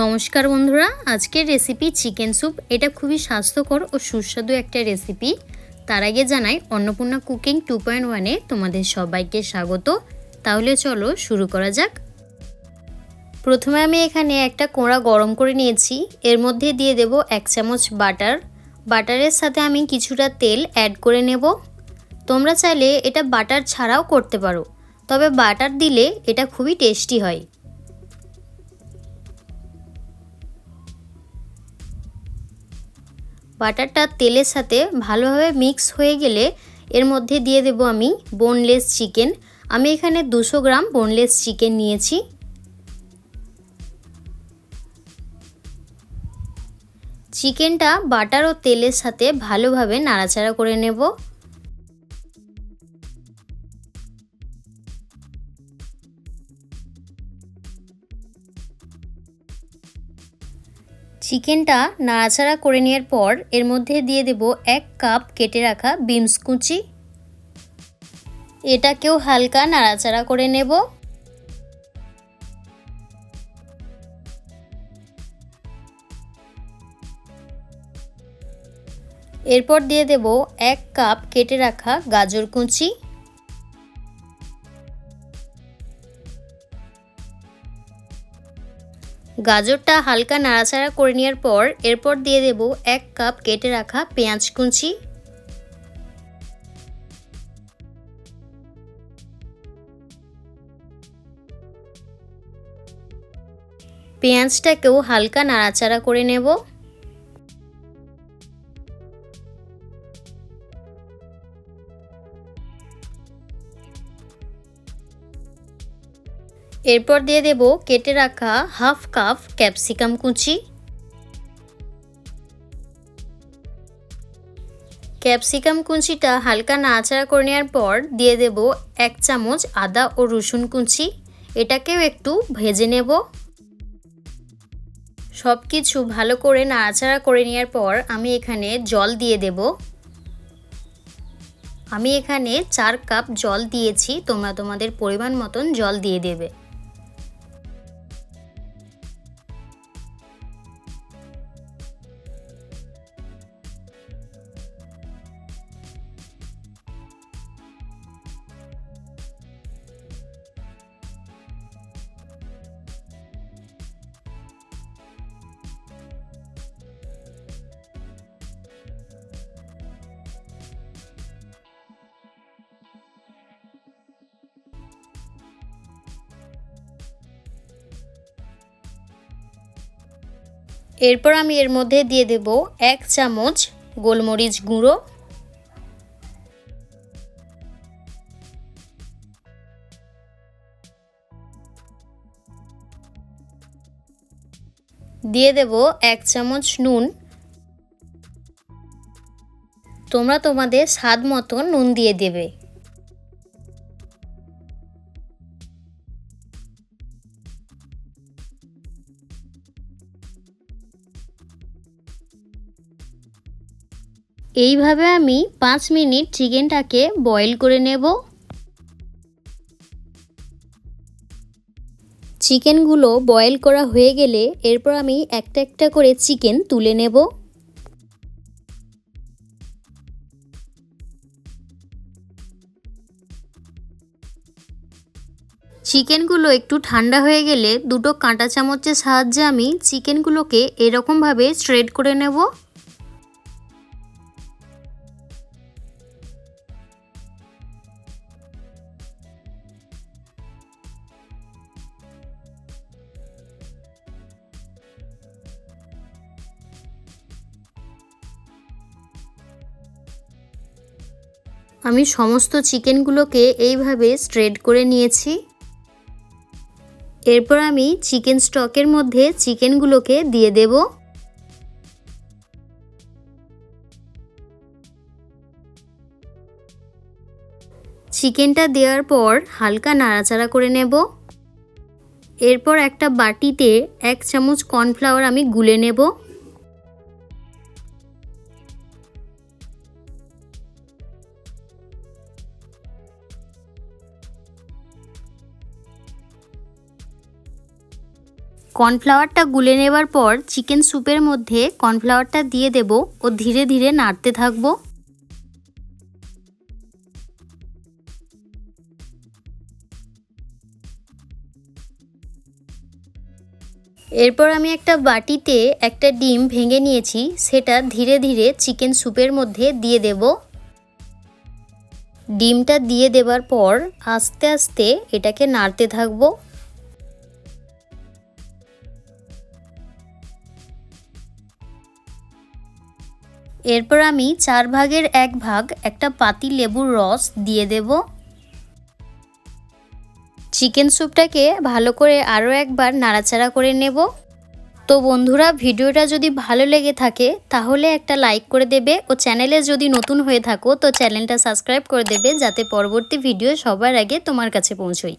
নমস্কার বন্ধুরা, আজকের রেসিপি চিকেন স্যুপ এটা খুবই স্বাস্থ্যকর ও সুস্বাদু একটা রেসিপি তার আগে জানাই, অন্নপূর্ণা কুকিং টু পয়েন্ট ওয়ানে তোমাদের সবাইকে স্বাগত। তাহলে চলো শুরু করা যাক। প্রথমে আমি এখানে একটা কোঁড়া গরম করে নিয়েছি। এর মধ্যে দিয়ে দেব এক চামচ বাটার বাটারের সাথে আমি কিছুটা তেল অ্যাড করে নেব। তোমরা চাইলে এটা বাটার ছাড়াও করতে পারো। তবে বাটার দিলে এটা খুবই টেস্টি হয়। বাটারটা তেলের সাথে ভালোভাবে মিক্স হয়ে গেলে এর মধ্যে দিয়ে দেব আমি বোনলেস চিকেন আমি এখানে দুশো গ্রাম বোনলেস চিকেন নিয়েছি। চিকেনটা বাটার ও তেলের সাথে ভালোভাবে নাড়াচাড়া করে নেব। চিকেনটা নাড়াচাড়া করে নেওয়ার পর এর মধ্যে দিয়ে দেব এক কাপ কেটে রাখা বিমস কুচি। এটাকেও হালকা নাড়াচাড়া করে নেব। এরপর দিয়ে দেব এক কাপ কেটে রাখা গাজর কুচি। গাজরটা হালকা নাড়াচাড়া করে নেওয়ার পর এরপর দিয়ে দেব এক কাপ কেটে রাখা পেঁয়াজ কুচি। পেঁয়াজটাকেও হালকা নাড়াচাড়া করে নেব। এরপর দিয়ে দেব কেটে রাখা হাফ কাপ ক্যাপসিকাম কুচি। ক্যাপসিকাম কুচিটা হালকা নাড়াচাড়া করে নেওয়ার পর দিয়ে দেব এক চামচ আদা ও রসুন কুচি। এটাকেও একটু ভেজে নেব। সব কিছু ভালো করে নাড়াচাড়া করে নেওয়ার পর আমি এখানে জল দিয়ে দেব। আমি এখানে চার কাপ জল দিয়েছি, তোমরা তোমাদের পরিমাণ মতন জল দিয়ে দেবে। এরপর আমি এর মধ্যে দিয়ে দেব এক চামচ গোলমরিচ গুঁড়ো। দিয়ে দেব এক চামচ নুন। তোমরা তোমাদের স্বাদ মতো নুন দিয়ে দেবে। এইভাবে আমি পাঁচ মিনিট চিকেনটাকে বয়েল করে নেব। চিকেনগুলো বয়েল করা হয়ে গেলে এরপর আমি একটা একটা করে চিকেন তুলে নেব। চিকেনগুলো একটু ঠান্ডা হয়ে গেলে দুটো কাঁটা চামচের সাহায্যে আমি চিকেনগুলোকে এরকমভাবে স্ট্রেট করে নেব। আমি সমস্ত চিকেনগুলোকে এইভাবে স্ট্রেট করে নিয়েছি। এরপর আমি চিকেন স্টকের মধ্যে চিকেনগুলোকে দিয়ে দেব। চিকেনটা দেওয়ার পর হালকা নাড়াচাড়া করে নেব। এরপর একটা বাটিতে এক চামচ কর্নফ্লাওয়ার আমি গুলে নেব। কর্নফ্লাওয়ারটা গুলে নেবার পর চিকেন স্যুপের মধ্যে কর্নফ্লাওয়ারটা দিয়ে দেব ও ধীরে ধীরে নাড়তে থাকব। এরপর আমি একটা বাটিতে একটা ডিম ভেঙে নিয়েছি, সেটা ধীরে ধীরে চিকেন স্যুপের মধ্যে দিয়ে দেব। ডিমটা দিয়ে দেবার পর আস্তে আস্তে এটাকে নাড়তে থাকব। এরপর আমি চার ভাগের এক ভাগ একটা পাতি লেবুর রস দিয়ে দেব। চিকেন স্যুপটাকে ভালো করে আরও একবার নাড়াচাড়া করে নেব। তো বন্ধুরা, ভিডিওটা যদি ভালো লেগে থাকে, তাহলে একটা লাইক করে দেবে ও চ্যানেলে যদি নতুন হয়ে থাকো, তো চ্যানেলটা সাবস্ক্রাইব করে দেবে যাতে পরবর্তী ভিডিও সবার আগে তোমার কাছে পৌঁছই।